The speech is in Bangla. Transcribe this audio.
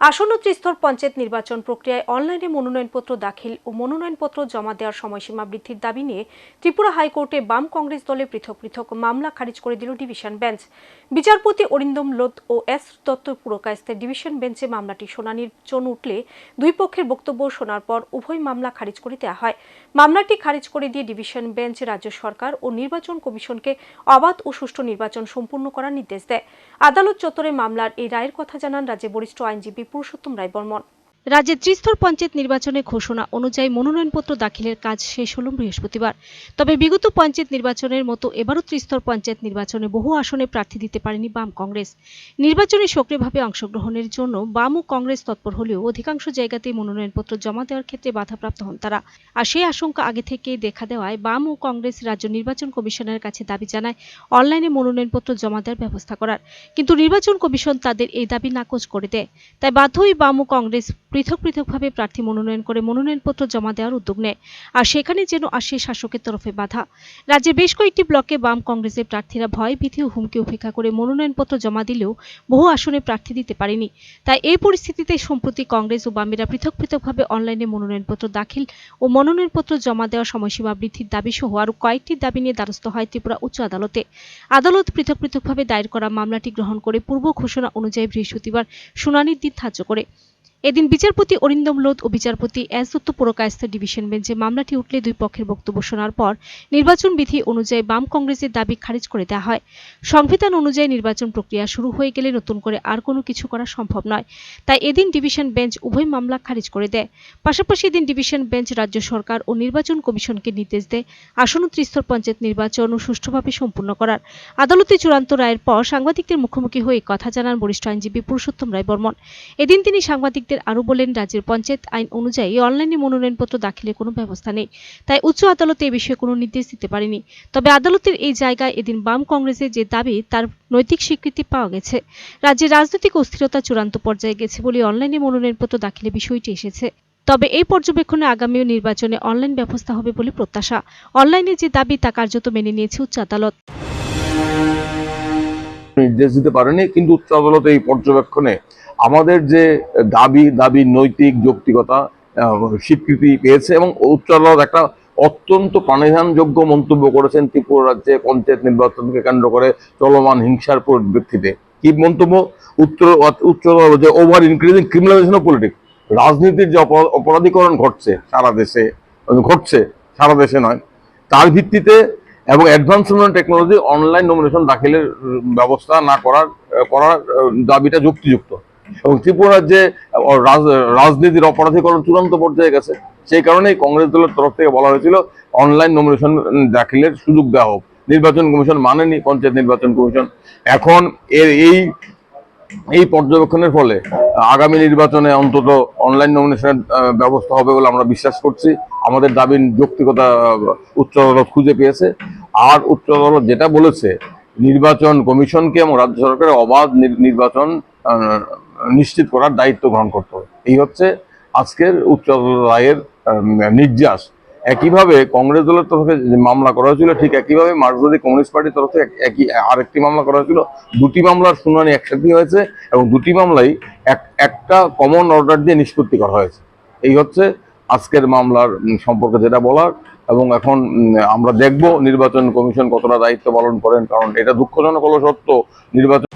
আসন্ন ত্রিস্তর পঞ্চায়েত নির্বাচন প্রক্রিয়ায় অনলাইনে মনোনয়নপত্র দাখিল ও মনোনয়নপত্র জমা দেওয়ার সময়সীমা বৃদ্ধির দাবি নিয়ে ত্রিপুরা হাইকোর্টে বাম কংগ্রেস দলে পৃথক পৃথক মামলা খারিজ করে দিল ডিভিশন বেঞ্চ। বিচারপতি অরিন্দম লোধ ও এস দত্ত পুরকায়স্তের ডিভিশন বেঞ্চে মামলাটি শুনানির জন্য উঠলে দুই পক্ষের বক্তব্য শোনার পর উভয় মামলা খারিজ করে দেওয়া হয়। মামলাটি খারিজ করে দিয়ে ডিভিশন বেঞ্চ, রাজ্য সরকার ও নির্বাচন কমিশনকে অবাধ ও সুষ্ঠু নির্বাচন সম্পূর্ণ করার নির্দেশ দেয়। আদালত চত্বরে মামলার এই রায়ের কথা জানান রাজ্যের বরিষ্ঠ আইনজীবী পুরুষোত্তম রায় বর্মন। রাজ্যের ত্রিস্তর পঞ্চায়েত নির্বাচনের ঘোষণা অনুযায়ী মনোনয়নপত্র দাখিলের কাজ শেষ হল বৃহস্পতিবার। তবে বিগত পঞ্চায়েত নির্বাচনের মতো এবারও ত্রিস্তর পঞ্চায়েত নির্বাচনে বহু আসনে প্রার্থী দিতে পারেনি বাম কংগ্রেস। নির্বাচনে সক্রিয়ভাবে অংশগ্রহণের জন্য বাম ও কংগ্রেস তৎপর হলেও অধিকাংশ জায়গাতেই মনোনয়নপত্র জমা দেওয়ার ক্ষেত্রে বাধাপ্রাপ্ত হন তারা। আর সেই আশঙ্কা আগে থেকেই দেখা দেওয়ায় বাম ও কংগ্রেস রাজ্য নির্বাচন কমিশনের কাছে দাবি জানায় অনলাইনে মনোনয়নপত্র জমা দেওয়ার ব্যবস্থা করার। কিন্তু নির্বাচন কমিশন তাদের এই দাবি নাকচ করে দেয়। তাই বাধ্য হয়ে বাম ও কংগ্রেস পৃথক পৃথকভাবে প্রার্থী মনোনয়ন করে মনোনয়নপত্র জমা দেওয়ার উদ্যোগ নেয়। আর সেখানে যেন আসে শাসকের তরফে বাধা। রাজ্যে বেশ কয়েকটি ব্লকে বাম কংগ্রেসের প্রার্থীরা ভয়, ভীতি ও হুমকি উপেক্ষা করে মনোনয়নপত্র জমা দিলেও বহু আসনে প্রার্থী দিতে পারেনি। তাই এই পরিস্থিতিতে সম্প্রতি কংগ্রেস ও বামেরা পৃথক পৃথকভাবে অনলাইনে মনোনয়নপত্র দাখিল ও মনোনয়নপত্র জমা দেওয়ার সময়সীমা বৃদ্ধির দাবি সহ আরও কয়েকটি দাবি নিয়ে দ্বারস্থ হয় ত্রিপুরা উচ্চ আদালতে। আদালত পৃথক পৃথকভাবে দায়ের করা মামলাটি গ্রহণ করে পূর্ব ঘোষণা অনুযায়ী বৃহস্পতিবার শুনানির দিন ধার্য করে। এদিন বিচারপতি অরিন্দম লোধ ও বিচারপতি এস দত্ত পুরকায়স্থ ডিভিশন বেঞ্চে মামলাটি উঠলে দুই পক্ষের বক্তব্য শোনার পর নির্বাচন বিধি অনুযায়ী বাম কংগ্রেসের দাবি খারিজ করে দেওয়া হয়। সংবিধান অনুযায়ী নির্বাচন প্রক্রিয়া শুরু হয়ে গেলে নতুন করে আর কোনো কিছু করা সম্ভব নয়। তাই এদিন ডিভিশন বেঞ্চ উভয় মামলা খারিজ করে দেয়। পাশাপাশি এদিন ডিভিশন বেঞ্চ রাজ্য সরকার ও নির্বাচন কমিশনকে নির্দেশ দেয় আসন্ন ত্রিস্তর পঞ্চায়েত নির্বাচন ও সুষ্ঠুভাবে সম্পূর্ণ করার। আদালতে চূড়ান্ত রায়ের পর সাংবাদিকদের মুখোমুখি হয়ে কথা জানান বরিষ্ঠ আইনজীবী পুরুষোত্তম রায় বর্মন। এদিন তিনি সাংবাদিকদের আরও বলেন, রাজ্যের পঞ্চায়েত আইন অনুযায়ী অনলাইনে মনোনয়নপত্র দাখিলের কোনো ব্যবস্থা নেই। তাই উচ্চ আদালতে এ বিষয়ে কোনো নির্দেশ দিতে পারেনি। তবে আদালতের এই জায়গায় এদিন বাম কংগ্রেসের যে দাবি, তার নৈতিক স্বীকৃতি পাওয়া গেছে। রাজ্যের রাজনৈতিক অস্থিরতা চূড়ান্ত পর্যায়ে গেছে বলে অনলাইনে মনোনয়নপত্র দাখিলের বিষয়টি এসেছে। তবে এই পর্যবেক্ষণে আগামী নির্বাচনে অনলাইন ব্যবস্থা হবে বলে প্রত্যাশা। অনলাইনে যে দাবি, তা কার্যত মেনে নিয়েছে উচ্চ আদালত। নির্দেশ দিতে পারেনি কিন্তু উচ্চ আদালত এই পর্যবেক্ষণে আমাদের যে দাবি দাবি নৈতিক, যৌক্তিকতা স্বীকৃতি পেয়েছে এবং উচ্চ আদালত একটা অত্যন্ত প্রাণিধানযোগ্য মন্তব্য করেছেন ত্রিপুরা রাজ্যে পঞ্চায়েত নির্বাচনকে কেন্দ্র করে চলমান হিংসার পরিপ্রেক্ষিতে। কি মন্তব্য? উত্তর, উচ্চ যে over increasing criminalisation of politics রাজনীতির যে অপরাধীকরণ ঘটছে সারা দেশে, ঘটছে সারা দেশে নয়, তার ভিত্তিতে এবং advance nomination technology online nomination দাখিলের ব্যবস্থা না করার করার দাবিটা যুক্তিযুক্ত। এবং ত্রিপুরার যে রাজনীতির অপরাধীকরণ চূড়ান্ত পর্যায়ে গেছে। সেই কারণেই কংগ্রেস দলের তরফ থেকে বলা হয়েছিল অনলাইন নমিনেশন দাখিলের সুযোগ দেওয়া হোক। নির্বাচন কমিশন মানেনি, পঞ্চায়েত নির্বাচন কমিশন। এখন এর এই এই পর্যবেক্ষণের ফলে আগামী নির্বাচনে অন্তত অনলাইন নমিনেশনের ব্যবস্থা হবে বলে আমরা বিশ্বাস করছি। আমাদের দাবির যৌক্তিকতা উচ্চ আদালত খুঁজে পেয়েছে। আর উচ্চ আদালত যেটা বলেছে, নির্বাচন কমিশনকে এবং রাজ্য সরকারের অবাধ নির- নির্বাচন নিশ্চিত করার দায়িত্ব গ্রহণ করতে হবে। এই হচ্ছে আজকের উচ্চ আদালত রায়ের নির্যাস। একইভাবে কংগ্রেস দলের তরফে মামলা করা হয়েছিল, ঠিক একইভাবে মার্কসবাদী কমিউনিস্ট পার্টির তরফে এক- একই, আরেকটি মামলা করা হয়েছিল, দুটি মামলার শুনানি একসাথে হয়েছে এবং দুটি মামলাই এক একটা কমন অর্ডার দিয়ে নিষ্পত্তি করা হয়েছে। এই হচ্ছে আজকের মামলার সম্পর্কে যেটা বলার এবং এখন আমরা দেখব নির্বাচন কমিশন কতটা দায়িত্ব পালন করেন, কারণ এটা দুঃখজনক হলো সত্য নির্বাচন